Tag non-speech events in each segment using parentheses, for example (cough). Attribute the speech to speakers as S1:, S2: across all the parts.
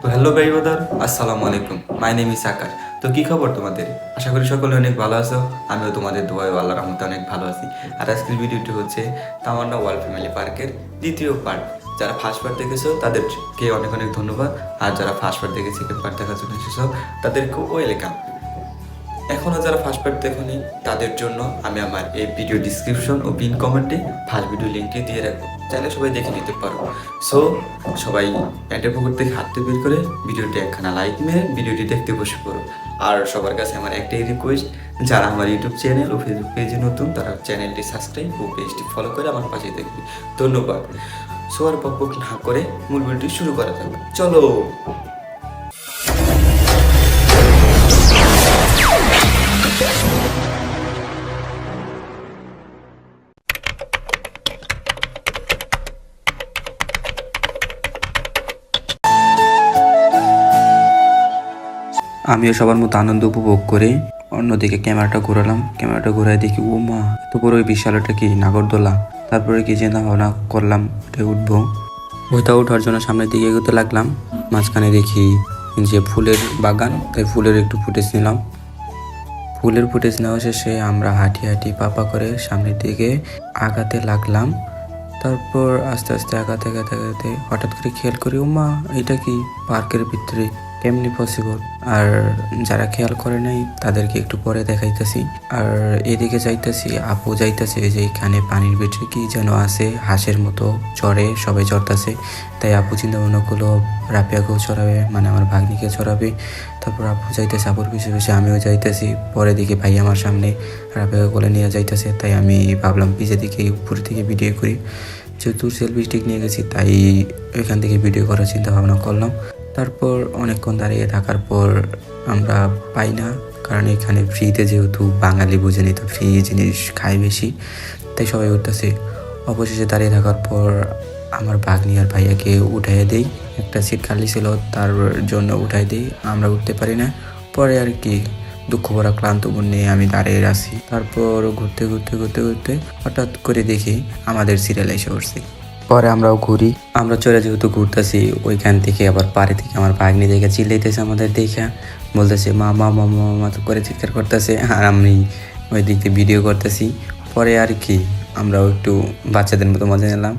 S1: তো হ্যালো ভাই বাদার আসসালামু আলাইকুম। মাই নেম ইস আকার তো কী খবর তোমাদের? আশা করি সকলে অনেক ভালো আছো। আমিও তোমাদের দোয়ায় আল্লাহ রহমতে অনেক ভালো আছি। আর আজকের ভিডিওটি হচ্ছে তামান্না ওয়ার্ল্ড ফ্যামিলি পার্কের দ্বিতীয় পার্ট যারা ফার্স্ট পার্ট দেখেছ, তাদেরকে অনেক অনেক ধন্যবাদ। আর যারা ফার্স্ট পার্ট দেখে সেকেন্ড পার্ট দেখার জন্য এসেছ তাদেরকে ওয়েলকাম এখনও যারা ফার্স্ট পার্ট দেখোনি, তাদের জন্য আমি আমার এই ভিডিও ডিসক্রিপশন ও পিন কমেন্টে ফার্স্ট ভিডিও লিঙ্কটি দিয়ে রাখব। চাইলে সবাই দেখে নিতে পারো। সো সবাই প্যান্টের পকেট থেকে হাঁটতে বের করে ভিডিওটি একখানা লাইক মেরে ভিডিওটি দেখতে বসে পড়ো। আর সবার কাছে আমার একটাই রিকোয়েস্ট যারা আমার ইউটিউব চ্যানেল ও ফেসবুক পেজে নতুন, তারা চ্যানেলটি সাবস্ক্রাইব ও পেজটি ফলো করে আমার পাশে দেখবে ধন্যবাদ। সো আর বক বক না করে মূল ভিডিওটি শুরু করা যাবে চলো!
S2: আমিও সবার মতো আনন্দ উপভোগ করে অন্যদিকে ক্যামেরাটা ঘোরালাম। ক্যামেরাটা ঘোরায় দেখি, ও মা, এত বড় ওই বিশালটা কি, নাগরদোলা? তারপরে কি চিন্তা ভাবনা করলাম, উঠে উঠবো। ওইটা ওঠার জন্য সামনের দিকে এগোতে লাগলাম। মাঝখানে দেখি যে ফুলের বাগান, তাই ফুলের একটু ফুটেজ নিলাম। ফুলের ফুটেজ নেওয়া শেষে আমরা হাঁটি হাঁটি পাপা করে সামনের দিকে আগাতে লাগলাম। তারপর আস্তে আস্তে আগাতে আগাতে আগাতে হঠাৎ করে খেয়াল করি, ও মা, এটা কি পার্কের ভিতরে কেমনি পসিবল আর যারা খেয়াল করে নাই, তাদেরকে একটু পরে দেখাইতেছি। আর এদিকে যাইতেছি, আপু যাইতেছে যে এখানে পানির ভিতরে কি যেন আছে, হাঁসের মতো চড়ে, সবাই চড়তেছে। তাই আপু চিন্তা ভাবনা করল রাপিয়াকেও চড়াবে মানে আমার ভাগ্নিকে চড়াবে। তারপর আপু যাইতেছে আপুর পিছু পিছু, আমিও যাইতেছি। পরে দিকে ভাই আমার সামনে রাপিয়াকে কোলে নিয়ে যাইতেছে। তাই আমি ভাবলাম পিছের দিকে উপর থেকে ভিডিও করি। যেহেতু সেলফি স্টিক নিয়ে গেছি, তাই এখান থেকে ভিডিও করার চিন্তা ভাবনা করলাম। তারপর অনেকক্ষণ দাঁড়িয়ে থাকার পর আমরা পাই না, কারণ এখানে ফ্রিতে যেহেতু বাঙালি বুঝেনি তো ফ্রি জিনিস খায় বেশি, তাই সবাই উঠতেছে। অবশেষে দাঁড়িয়ে থাকার পর আমার ভাগ্নি আর ভাইয়াকে উঠাইয়ে দেই। একটা সিট খালি ছিল, তার জন্য উঠাই দিই। আমরা উঠতে পারি না। পরে আর কি, দুঃখ ভরা, ক্লান্ত মন নিয়ে আমি দাঁড়িয়ে আছি। তারপর ঘুরতে ঘুরতে ঘুরতে ঘুরতে হঠাৎ করে দেখি আমাদের সিরিয়াল এসে উঠছে। পরে আমরাও ঘুরি। আমরা চলে যেহেতু ঘুরতেছি ওইখান থেকে আবার পাড়ে থেকে আমার ভাগ্নি দেখে চিল্লাইতেছে আমাদের দেখা। বলতেছে মা মা মা মা মা তো করে চিৎকার করতেছে। আর আমি ওই দিক দিয়ে ভিডিও করতেছি। পরে আর কি আমরাও একটু বাচ্চাদের মতো মজা নিলাম।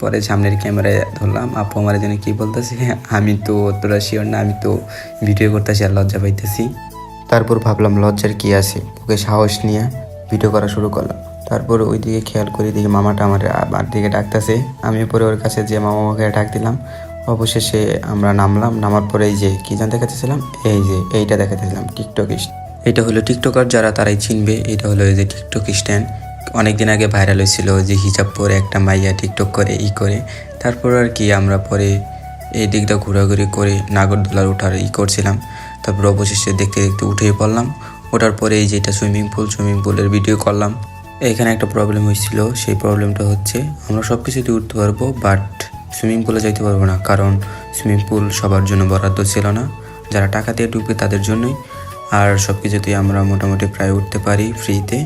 S2: পরে সামনের ক্যামেরায় ধরলাম আপু আমার জন্য কি বলতেছে? (laughs) আমি তো তোরা শিওর না আমি তো ভিডিও করতেছি আর লজ্জা পাইতেছি। তারপর ভাবলাম লজ্জার কি আছে? ওকে সাহস নিয়ে ভিডিও করা শুরু করলাম। তারপর ওই দিকে খেয়াল করি দিকে মামাটা আমার আমার দিকে ডাকতেছে। আমি পরে ওর কাছে যে মামা মামাকে ডাক দিলাম, অবশেষে আমরা নামলাম। নামার পরে এই যে, কি জান দেখাতেছিলাম? এই যে, এইটা দেখাতেছিলাম, টিকটক এটা হলো টিকটকার যারা তারাই চিনবে। এটা হলো এই যে টিকটক স্ট্যান্ড। অনেকদিন আগে ভাইরাল হয়েছিল যে হিজাব পরে একটা মাইয়া টিকটক করে, ই করে। তারপর আর কি আমরা পরে এই দিকটা ঘোরাঘুরি করে নাগরদোলার ওঠার ই করছিলাম। তারপর অবশেষে দেখতে দেখতে উঠেই পড়লাম। ওঠার পরে এই যে এটা সুইমিং পুল, সুইমিং পুলের ভিডিও করলাম। এখানে একটা প্রবলেম হয়েছিল। সেই প্রবলেমটা হচ্ছে, আমরা সব কিছুতে উঠতে পারব বাট সুইমিং পুলে যাইতে পারব না। কারণ সুইমিং পুল সবার জন্য বরাদ্দ ছিল না। যারা টাকা দিয়ে ঢুকবে তাদের জন্যই। আর সব কিছুতেই আমরা মোটামুটি প্রায় উঠতে পারি ফ্রিতে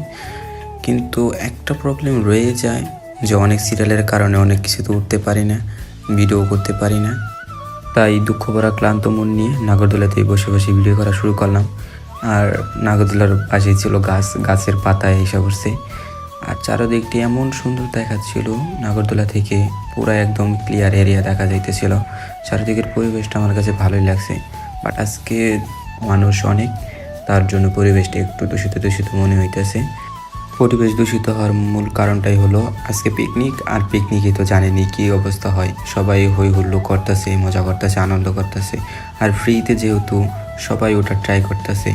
S2: কিন্তু একটা প্রবলেম রয়ে যায় যে অনেক সিরিয়ালের কারণে অনেক কিছুতে উঠতে পারি না ভিডিও করতে পারি না। তাই দুঃখ ভরা, ক্লান্ত মন নিয়ে নাগরদোলাতেই বসে বসে ভিডিও করা শুরু করলাম। আর নাগরদোলার পাশে ছিল গাছ, গাছের পাতায় এসে পড়ছে। আর চারদিকটি এমন সুন্দর দেখাচ্ছিল নাগরদোলা থেকে। পুরো একদম ক্লিয়ার এরিয়া দেখা যাইতেছিল। চারিদিকের পরিবেশটা আমার কাছে ভালোই লাগছে। বাট আজকে মানুষ অনেক, তার জন্য পরিবেশটা একটু দূষিত দূষিত মনে হইতেছে। পরিবেশ দূষিত হওয়ার মূল কারণটাই হলো, আজকে পিকনিক আর পিকনিকে তো জানেনি কি অবস্থা হয়। সবাই হই হুল্লো করতেছে, মজা করতেছে, আনন্দ করতেছে। আর ফ্রিতে যেহেতু সবাই ওটা ট্রাই করতেছে।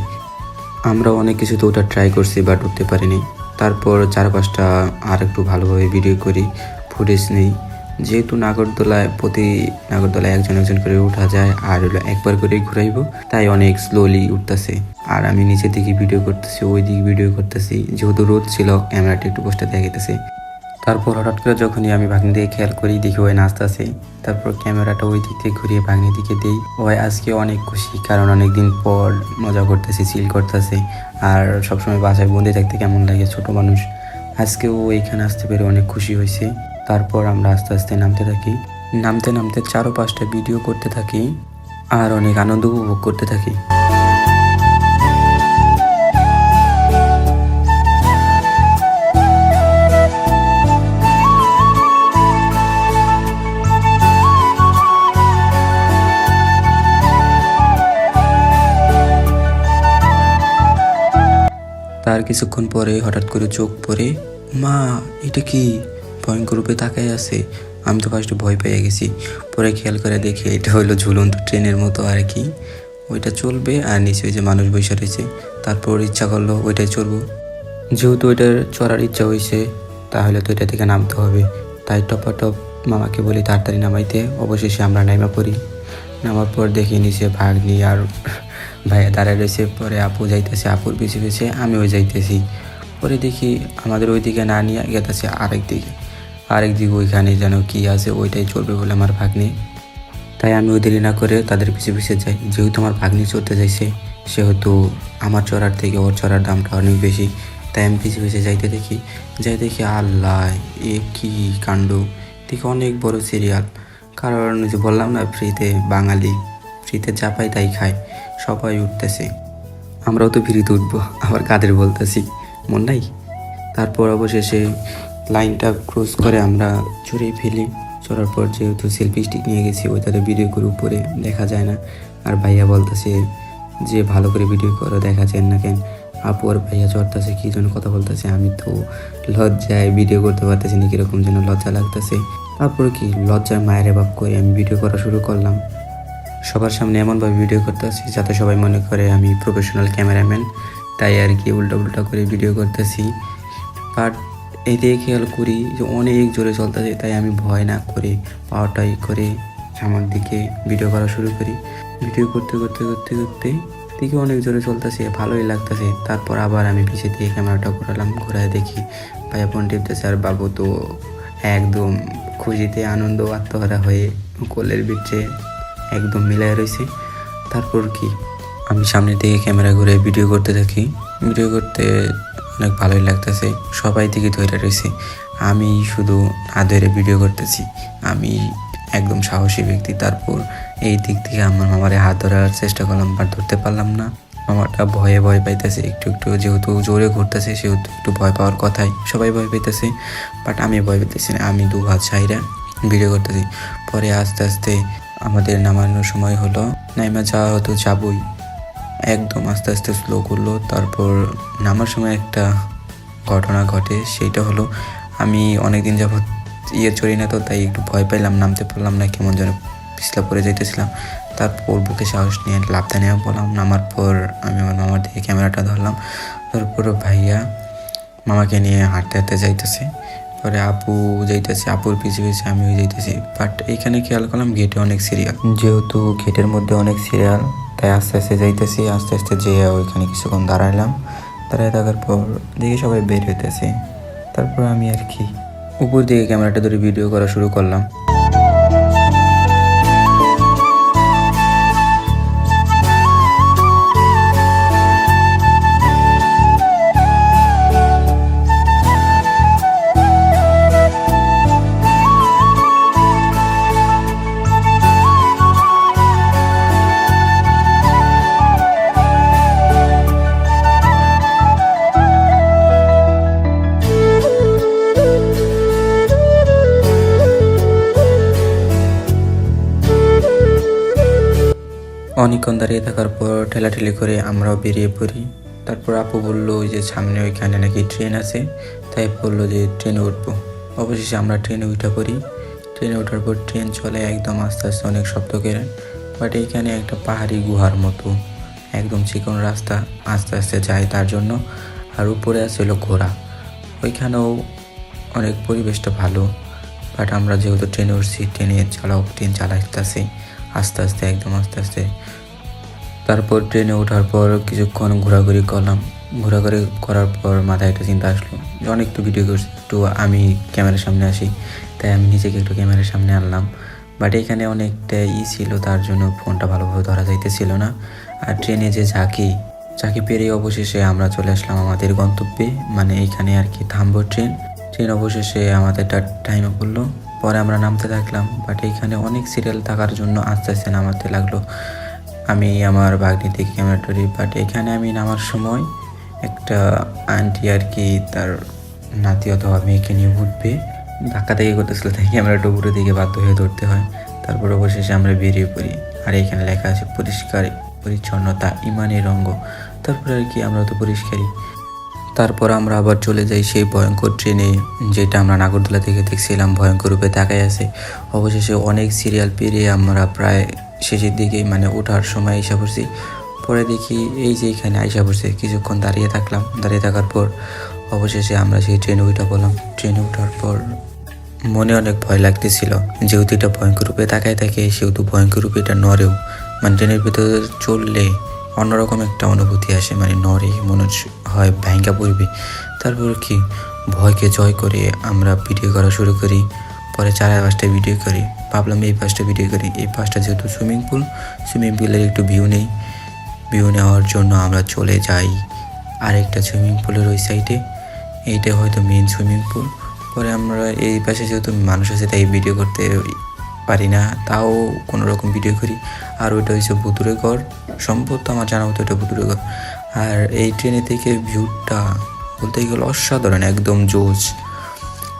S2: আমরা অনেক কিছুতে ওটা ট্রাই করছি বাট উঠতে পারিনি। তারপর চার পাঁচটা আর একটু ভালোভাবে ভিডিও করি ফুটেজ নেই। যেহেতু নাগরদোলায় প্রতি নাগরদোলায় একজন একজন করে উঠা যায়, আর একবার করে ঘুরাইব, তাই অনেক স্লোলি উঠতেছে। আর আমি নিচের দিকে ভিডিও করতেছি ওই দিকে ভিডিও করতেছি। যেহেতু রোদ ছিল ক্যামেরাটি একটু পোস্টে দেখাইতেছে। তারপর হঠাৎ করে যখনই আমি ভাগ্নি দিকে খেয়াল করি, দেখি ওই নাচতেছে তারপর ক্যামেরাটা ওই দিক থেকে ঘুরিয়ে ভাগ্নি দিকে দিই। ওই আজকে অনেক খুশি, কারণ অনেকদিন পর মজা করতেছে চিল করতেছে। আর সবসময় বাসায় বন্দি থাকতে কেমন লাগে ছোট মানুষ? আজকেও এইখানে আসতে পেরে অনেক খুশি হয়েছে। তারপর আমরা আস্তে আস্তে নামতে থাকি। নামতে নামতে চারো পাঁচটা ভিডিও করতে থাকি। আর অনেক আনন্দ উপভোগ করতে থাকি। কিছুক্ষণ পরে হঠাৎ করে চোখ পরে মা, এটা কি? ভয়ঙ্কর রূপে তাকাই আছে। আমি তো ফার্স্টে ভয় পেয়ে গেছি। পরে খেয়াল করে দেখি এটা হলো ঝুলন্ত ট্রেনের মতো আর কি। ওইটা চলবে আর নিচে ওই যে মানুষ বসে রয়েছে, তারপর ইচ্ছা করল ওইটাই চলবো। যেহেতু ওইটার চড়ার ইচ্ছা হয়েছে, তাহলে তো এটা থেকে নামতে হবে। তাই টপাটপ মামাকে বলি তাড়াতাড়ি নামাইতে, অবশেষে আমরা নাইমা পড়ি। নামার পর দেখি নিচে ভাগ্নি আর ভাইয়া দাঁড়ায় রয়েছে, পরে আপু যাইতেছে, আপুর পিছে পিছে আমিও যাইতেছি। পরে দেখি আমাদের ওইদিকে না নিয়ে গেতেছে আরেক দিকে। আরেক দিকে ওইখানে যেন কি আছে, ওইটাই চলবে বলে আমার ভাগ্নি। তাই আমি ওই দেরি না করে তাদের পিছে পিছে যাই। যেহেতু আমার ভাগ্নি চড়তে যাইছে, সেহেতু আমার চড়ার থেকে ওর চড়ার দামটা অনেক বেশি। তাই আমি পিছে পিছে যাইতে দেখি, যাই দেখি আল্লাহ, এ কি কাণ্ড। দেখি অনেক বড় সিরিয়াল কারণ যে বললাম না ফ্রিতে বাঙালি। ফ্রিতে যা পাই তাই খায়, সবাই উঠতেছে। আমরাও তো ফ্রিতে উঠবো, আবার কাদের বলতেছি, মন নাই? তারপর অবশেষে লাইনটা ক্রস করে আমরা চড়ে ফেলি। চড়ার পর যেহেতু সেলফি স্টিক নিয়ে গেছি ওইটাতে ভিডিও করে উপরে দেখা যায় না। আর ভাইয়া বলতেছে যে, ভালো করে ভিডিও করো, দেখা যায় না কেন? আপু আর ভাইয়া চড়তেছে, কী জন্য কথা বলতেছে, আমি তো লজ্জায় ভিডিও করতে পারতেছি না, কীরকম যেন লজ্জা লাগতেছে। তারপর কি, লজ্জায় মায়ের বাপ করে আমি ভিডিও করা শুরু করলাম। সবার সামনে এমনভাবে ভিডিও করতেছি যাতে সবাই মনে করে আমি প্রফেশনাল ক্যামেরাম্যান তাই আর কি উল্টা উল্টা করে ভিডিও করতেছি। বাট দিয়ে খেয়াল করি যে অনেক জোরে চলতেছে, তাই আমি ভয় না করে পাওয়াটাই করে সামনের দিকে ভিডিও করা শুরু করি। ভিডিও করতে করতে করতে করতে দিকে অনেক জোরে চলতেছে, ভালোই লাগতেছে। তারপর আবার আমি পিছিয়ে দিয়ে ক্যামেরাটা ঘোরালাম, ঘোরায় দেখি ভাইয়া ফোন টিপতেছে, আর বাবু তো একদম খুশিতে, আনন্দ, আত্মহারা হয়ে কোলের বিচ্ছে একদম মিলায় রয়েছে। তারপর কি? আমি সামনের দিকে ক্যামেরা ঘুরে ভিডিও করতে থাকি। ভিডিও করতে অনেক ভালোই লাগতেছে। সবাই দিকে ধরে রয়েছে আমি শুধু ধরে ভিডিও করতেছি। আমি একদম সাহসী ব্যক্তি। তারপর এই দিক থেকে আমার মামারে হাত ধরার চেষ্টা করলাম, বাট ধরতে পারলাম না। মামাটা ভয়ে ভয় পাইতেছে। একটু একটু যেহেতু জোরে ঘুরতেছে, সেহেতু একটু ভয় পাওয়ার কথাই সবাই ভয় পাইতেছে। বাট আমি ভয় পেতেছি না। আমি দু হাত সাইরা ভিডিও করতেছি। পরে আস্তে আস্তে আমাদের নামানোর সময় হলো, নাইমা যাওয়া হতো যাবই। একদম আস্তে আস্তে স্লো করল, তারপর নামার সময় একটা ঘটনা ঘটে, সেইটা হলো আমি অনেকদিন যাবৎ ইয়ে চড়ি না তো, তাই একটু ভয় পাইলাম, নামতে পারলাম না, কেমন যেন পিছলা পড়ে যাইতেছিলাম। তারপর বুকে সাহস নিয়ে লাভটা নেওয়া বললাম, নামার পর আমি আমার মামার দিকে ক্যামেরাটা ধরলাম। তারপর ভাইয়া মামাকে নিয়ে হাঁটতে হাঁটতে যাইতেছে। পরে আপু যাইতেছে আপুর পিছে পিছে আমিও যাইতেছি। বাট এইখানে খেয়াল করলাম গেটে অনেক সিরিয়াল যেহেতু গেটের মধ্যে অনেক সিরিয়াল তাই আস্তে আস্তে যাইতেছি আস্তে আস্তে যেয়ে ওইখানে কিছুক্ষণ দাঁড়াইলাম। দাঁড়ায় থাকার পর দেখি সবাই বের হইতেছে। তারপর আমি আর কি। উপর দিকে ক্যামেরাটা ধরে ভিডিও করা শুরু করলাম। দাঁড়িয়ে থাকার পর ঠেলাঠেলি করে আমরাও বেরিয়ে পড়ি। তারপর আপু বলল যে সামনে ওইখানে নাকি ট্রেন আছে। তাই বলল যে, ট্রেনে উঠবো। অবশেষে আমরা ট্রেনে উঠে পড়ি। ট্রেনে ওঠার পর ট্রেন চলে একদম আস্তে আস্তে অনেক শব্দ করে, বাট এইখানে একটা পাহাড়ি গুহার মতো, একদম চিকন রাস্তা, আস্তে আস্তে যায় তার জন্য, আর উপরে আছে হলো ঘোড়া। ওইখানেও অনেক পরিবেশটা ভালো, বাট আমরা যেহেতু ট্রেনে উঠছি, ট্রেনে চালাও, ট্রেন চালাইতেছি, আস্তে আস্তে, একদম আস্তে আস্তে তারপর ট্রেনে ওঠার পর কিছুক্ষণ ঘোরাঘুরি করলাম। ঘোরাঘুরি করার পর মাথায় একটা চিন্তা আসলো যে অনেক তো ভিডিও করছি, একটু আমি ক্যামেরার সামনে আসি। তাই আমি নিজেকে একটু ক্যামেরার সামনে আনলাম। বাট এখানে অনেকটা ই ছিল, তার জন্য ফোনটা ভালোভাবে ধরা যাইতেছিল না। আর ট্রেনে যে ঝাঁকি ঝাঁকি পেরিয়ে অবশেষে আমরা চলে আসলাম আমাদের গন্তব্যে মানে এইখানে আর কি থামবো ট্রেন। ট্রেন অবশেষে আমাদের টাইমে পড়ল। পরে আমরা নামতে থাকলাম বাট এইখানে অনেক সিরিয়াল থাকার জন্য আস্তে আস্তে নামাতে লাগল। আমি আমার বাগনি থেকে ক্যামেরা ধরি বাট এখানে আমি নামার সময় একটা আন্টি আর কি তার নাতি অথবা মেয়েকে নিয়ে উঠবে। ধাক্কা থেকে করতেছিল তাই ক্যামেরাটা উপরে দিকে বাধ্য হয়ে ধরতে হয়। তারপর অবশেষে আমরা বেরিয়ে পড়ি। আর এখানে লেখা আছে, পরিষ্কার, পরিচ্ছন্নতা, ইমানের অঙ্গ। তারপরে আর কি আমরা তো পরিষ্কারই। তারপর আমরা আবার চলে যাই সেই ভয়ঙ্কর ট্রেনে, যেটা আমরা নাগরদোলা থেকে দেখছিলাম, ভয়ঙ্কর রূপে তাকাই আছে। অবশেষে অনেক সিরিয়াল পেরিয়ে আমরা প্রায় শেষের দিকে মানে ওঠার সময় এসে পড়ছি। পরে দেখি এই যে এখানে আইসা পড়ছে, কিছুক্ষণ দাঁড়িয়ে থাকলাম। দাঁড়িয়ে থাকার পর অবশেষে আমরা সেই ট্রেনে উঠে পড়লাম। ট্রেনে ওঠার পর মনে অনেক ভয় লাগতেছিল। যেহেতু এটা ভয়ঙ্কর রূপে তাকায় থাকে, সেহেতু ভয়ঙ্কর রূপে এটা নড়েও। মানে ট্রেনের ভিতরে চললে অন্যরকম একটা অনুভূতি আসে মানে নড়ে মনে হয় ভ্যাঙ্গা পড়বে। তারপর কি? ভয়কে জয় করে আমরা ভিডিও করা শুরু করি। পরে চার পাঁচটা ভিডিও করি। ভাবলাম এই পাঁচটা ভিডিও করি। এই পাঁচটা যেহেতু সুইমিং পুল, সুইমিং পুলের একটু ভিউ নেই। ভিউ নেওয়ার জন্য আমরা চলে যাই আরেকটা সুইমিং পুলের ওই সাইডে। এইটা হয়তো মেন সুইমিং পুল। পরে আমরা এই পাশে যেহেতু মানুষ আছে, তাই ভিডিও করতে পারি না। তাও কোনো রকম ভিডিও করি। আর ওইটা হচ্ছে ভুতুরে ঘর সম্ভবত আমার জানা মতো এটা ভুতুরে ঘর আর এই ট্রেনে থেকে ভিউটা বলতে গেলে অসাধারণ, একদম জোজ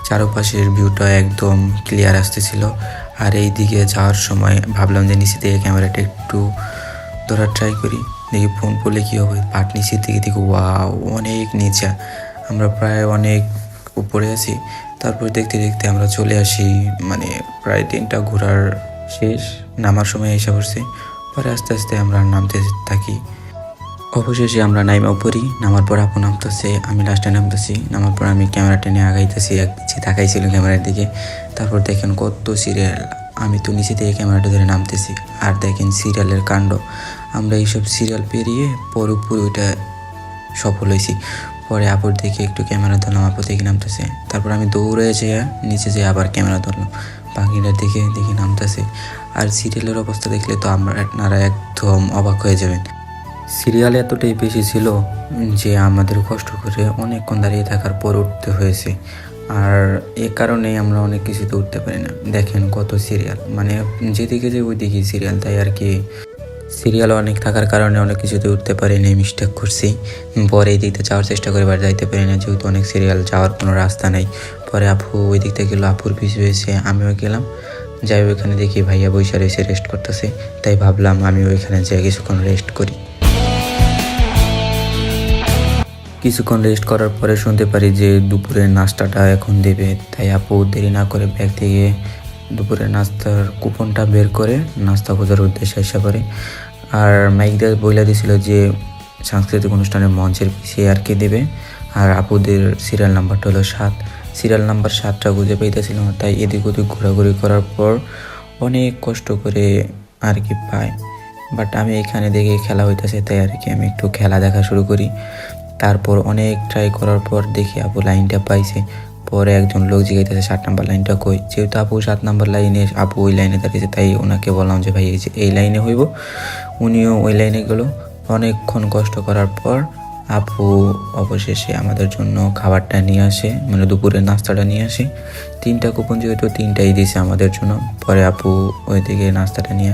S2: চারপাশের ভিউটা একদম ক্লিয়ার আসতেছিল। আর এই দিকে যাওয়ার সময় ভাবলাম যে নিচে থেকে ক্যামেরাটা একটু ধরার ট্রাই করি। দেখি ফোন করলে কী হবে? পাট নিচের দিকে দেখি ওয়াও অনেক নিচে। আমরা প্রায় অনেক উপরে আছি। তারপর দেখতে দেখতে আমরা চলে আসি মানে প্রায় তিনটা ঘোরার শেষ, নামার সময় এসে পড়ছে। পরে আস্তে আস্তে আমরা নামতে থাকি। অবশেষে আমরা নাইমা পড়ি নামার পর আপু নামতেছে, আমি লাস্টে নামতেছি, নামার পর আমি ক্যামেরাটা নিয়ে আগাইতেছি, এক পিছিয়ে তাকাইছিল ক্যামেরার দিকে, তারপর দেখেন কত সিরিয়াল আমি তো নিচে থেকে ক্যামেরাটা ধরে নামতেছি। আর দেখেন সিরিয়ালের কাণ্ড, আমরা এইসব সিরিয়াল পেরিয়ে পুরোপুরি ওইটা সফল হয়েছি। পরে আপুর দেখে একটু ক্যামেরা ধরলাম, আপু দেখে নামতেছে। তারপর আমি দৌড়ে যেয়ে নিচে যেয়ে আবার ক্যামেরা ধরলাম। পাখিটার দিকে দেখে নামতেছে। আর সিরিয়ালের অবস্থা দেখলে তো আমরা আপনারা একদম অবাক হয়ে যাবেন। সিরিয়াল এতটাই বেশি ছিল যে আমাদের কষ্ট করে অনেকক্ষণ দাঁড়িয়ে থাকার পর উঠতে হয়েছে। আর এ কারণেই আমরা অনেক কিছুতে উঠতে পারি না। দেখেন কত সিরিয়াল। মানে যেদিকে যে ওইদিকে সিরিয়াল। তাই আর কি সিরিয়াল অনেক থাকার কারণে অনেক কিছুতে উঠতে পারিনি মিস্টেক করছি। পরে এই দিকতে যাওয়ার চেষ্টা করে, বাট যাইতে পারি না। যেহেতু অনেক সিরিয়াল, যাওয়ার কোনো রাস্তা নেই। পরে আপু ওই দিক থেকে গেলো, আপুর পিছু হয়েছে, আমিও গেলাম। যাই ওইখানে দেখি ভাইয়া বৈশা রয়েছে রেস্ট করতেছে। তাই ভাবলাম আমি ওইখানে যাই কিছুক্ষণ রেস্ট করি। কিছুক্ষণ রেস্ট করার পরে শুনতে পারি যে দুপুরের নাস্তাটা এখন দেবে। তাই আপু দেরি না করে ব্যাগ থেকে দুপুরের নাস্তার কুপনটা বের করে নাস্তা খোঁজার উদ্দেশ্যে এসে করে আর মাইক দিয়ে বইলা দিছিল যে সাংস্কৃতিক অনুষ্ঠানের মঞ্চের পিছিয়ে আর কি দেবে। আর আপুদের সিরিয়াল নাম্বারটা হলো সাত। সিরিয়াল নাম্বার সাতটা খুঁজে পাইতেছিল না তাই এদিক ওদিক ঘোরাঘুরি করার পর অনেক কষ্ট করে আর কি পাই বাট আমি এখানে দেখে খেলা হইতেছে, তাই আর কি আমি একটু খেলা দেখা শুরু করি। তারপর অনেক ট্রাই করার পর দেখি আপু লাইনটা পাইছে। পরে একজন লোক জিজ্ঞাসা সাত নাম্বার লাইনটা কই? যেহেতু আপু সাত নাম্বার লাইনে আপু ওই লাইনে দাঁড়িয়েছে, তাই ওনাকে বললাম যে, ভাই, এই যে, এই লাইনে হইব। উনিও ওই লাইনে গেল। অনেকক্ষণ কষ্ট করার পর আপু অবশেষে আমাদের জন্য খাবারটা নিয়ে আসে মানে দুপুরের নাস্তাটা নিয়ে আসে। তিনটা কুপন যেহেতু, তিনটাই দিয়েছে আমাদের জন্য। পরে আপু ওইদিকে নাস্তাটা নিয়ে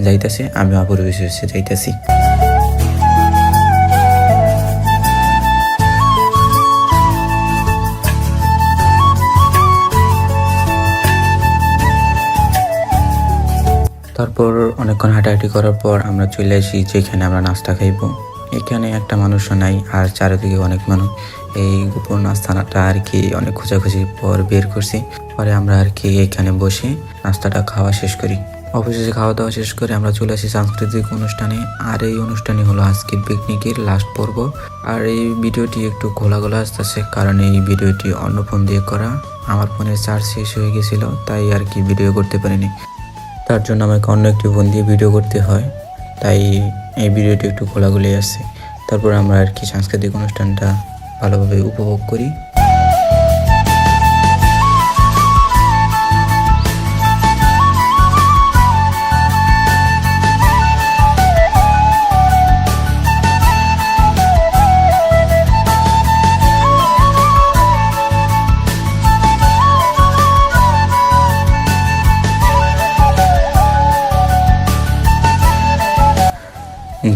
S2: যাইতেছে আমি আপুর বিশেষে যাইতেছি। তারপর অনেকক্ষণ হাঁটাহাঁটি করার পর আমরা চলে আসি যেখানে আমরা নাস্তা খাইব। এখানে একটা মানুষও নাই, আর চারিদিকে অনেক মানুষ। এই গোপন আস্থানাটা আর কি অনেক খোঁজাখুঁজির পর বের করছি। পরে আমরা আর কি এখানে বসে নাস্তাটা খাওয়া শেষ করি। অবশেষে খাওয়া দাওয়া শেষ করে আমরা চলে আসি সাংস্কৃতিক অনুষ্ঠানে। আর এই অনুষ্ঠানে হলো আজকের পিকনিকের লাস্ট পর্ব। আর এই ভিডিওটি একটু খোলা খোলা আসতেছে, কারণ এই ভিডিওটি অন্য ফোন দিয়ে করা। আমার ফোনের চার্জ শেষ হয়ে গেছিল, তাই আর কি ভিডিও করতে পারিনি। তার জন্য আমাকে অন্য একটি ফোন দিয়ে ভিডিও করতে হয়। তাই এই ভিডিওটি একটু খোলাগুলি আসছে তারপর আমরা আর কি সাংস্কৃতিক অনুষ্ঠানটা ভালোভাবে উপভোগ করি।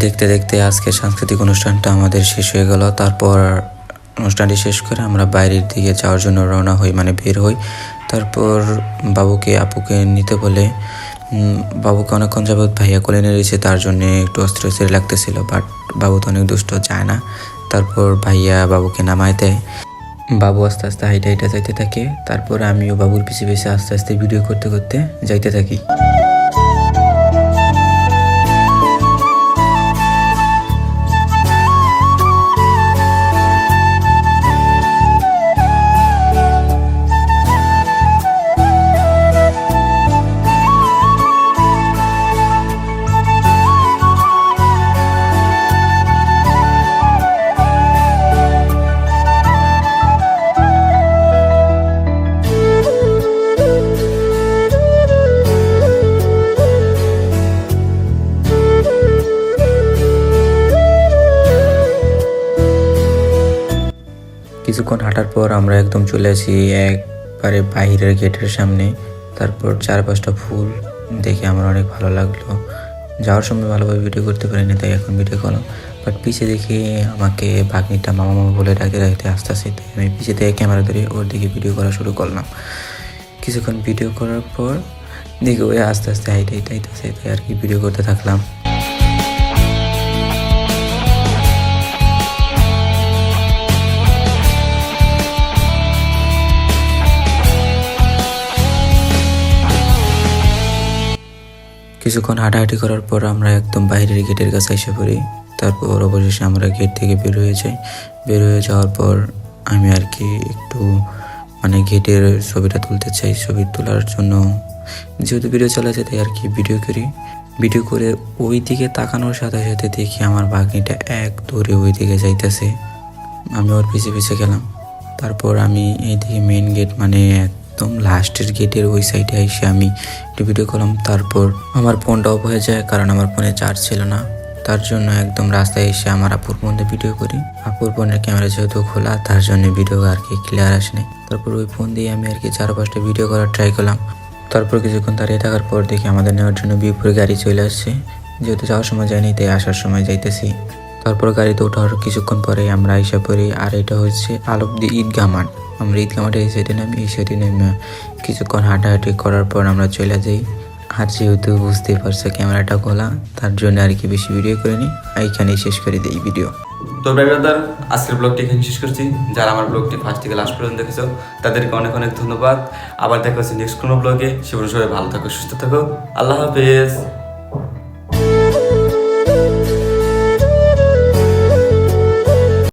S2: দেখতে দেখতে আজকে সাংস্কৃতিক অনুষ্ঠানটা আমাদের শেষ হয়ে গেল। তারপর অনুষ্ঠানটি শেষ করে আমরা বাইরের দিকে যাওয়ার জন্য রওনা হই মানে বের হই। তারপর বাবুকে, আপুকে নিতে বলে বাবুকে অনেকক্ষণ যাবৎ ভাইয়া কোলে নিয়ে রয়েছে, তার জন্য একটু অস্থির অস্থির লাগতেছিল বাট বাবু তো অনেক দুষ্ট, যায় না। তারপর ভাইয়া বাবুকে নামায় দেয়। বাবু আস্তে আস্তে হাইটে হাইটে যাইতে থাকে। তারপর আমিও বাবুর পিছিয়ে পিছিয়ে আস্তে আস্তে ভিডিও করতে করতে যাইতে থাকি। কিছুক্ষণ হাঁটার পর আমরা একদম চলে আসি একবারে বাইরের গেটের সামনে। তারপর চার পাঁচটা ফুল দেখে আমার অনেক ভালো লাগল। যাওয়ার সময় ভালোভাবে ভিডিও করতে পারিনি, তাই এখন ভিডিও করলাম। বাট পিছে দেখে আমাকে ভাগ্নিটা মামা মামা বলে ডাকতে ডাকতে আস্তে আস্তে তাই আমি পিছে থেকে ক্যামেরা ধরে ওর দিকে ভিডিও করা শুরু করলাম। কিছুক্ষণ ভিডিও করার পর দেখে ওই আস্তে আস্তে হাইটে হাইটে হাইতেছে তাই আর কি ভিডিও করতে থাকলাম। কিছুক্ষণ হাঁটাহাঁটি করার পর আমরা একদম বাইরের গেটের কাছে এসে পড়ি। তারপর অবশেষে আমরা গেট থেকে বের হয়ে যাই। বের হয়ে যাওয়ার পর আমি আর কি একটু মানে গেটের ছবিটা তুলতে চাই। ছবি তোলার জন্য যেহেতু ভিডিও চালাচ্ছে তাই আর কি ভিডিও করি। ভিডিও করে ওই দিকে তাকানোর সাথে সাথে দেখি আমার বাঘনিটা এক দৌড়ে ওই দিকে যাইতেছে। আমি ওর পিছে পিছে গেলাম। তারপর আমি এইদিকে মেন গেট মানে একদম লাস্টের গেটের ওই সাইডে এসে আমি একটু ভিডিও করলাম। তারপর আমার ফোনটা অফ হয়ে যায় কারণ আমার ফোনে চার্জ ছিল না। তার জন্য একদম রাস্তায় এসে আমার আপুর ফোনে ভিডিও করি। আপুর ফোনের ক্যামেরা যেহেতু খোলা, তার জন্য ভিডিও আর কি ক্লিয়ার আসেনি। তারপর ওই ফোন দিয়ে আমি আর কি চার পাঁচটা ভিডিও করার ট্রাই করলাম। তারপর কিছুক্ষণ দাঁড়িয়ে থাকার পর দেখি আমাদের নেওয়ার জন্য বিপুরে গাড়ি চলে আসছে। যেহেতু যাওয়ার সময় যায়নি, তাই আসার সময় যাইতেছি। তারপর গাড়িতে ওঠার কিছুক্ষণ পরে আমরা এসে পড়ি, আর এটা হচ্ছে আলবদি ঈদগাহ মাঠ। আমরা ঈদগাহ মাঠে এই সাইডে নামি এই সাইডে নেমে কিছুক্ষণ হাঁটাহাঁটি করার পর আমরা চলে যাই। আর যেহেতু বুঝতেই পারছ ক্যামেরাটা খোলা, তার জন্য আর কি বেশি ভিডিও করে করিনি এইখানেই শেষ করে দিই ভিডিও
S1: তো ব্রাদার, আজকের ব্লগটি এখানে শেষ করছি। যারা আমার ব্লগটি ফার্স্ট থেকে লাস্ট পর্যন্ত দেখেছ, তাদেরকে অনেক অনেক ধন্যবাদ। আবার দেখা হচ্ছে নেক্সট কোনো ব্লগে সে সবাই ভালো থাকো, সুস্থ থাকো। আল্লাহ হাফেজ।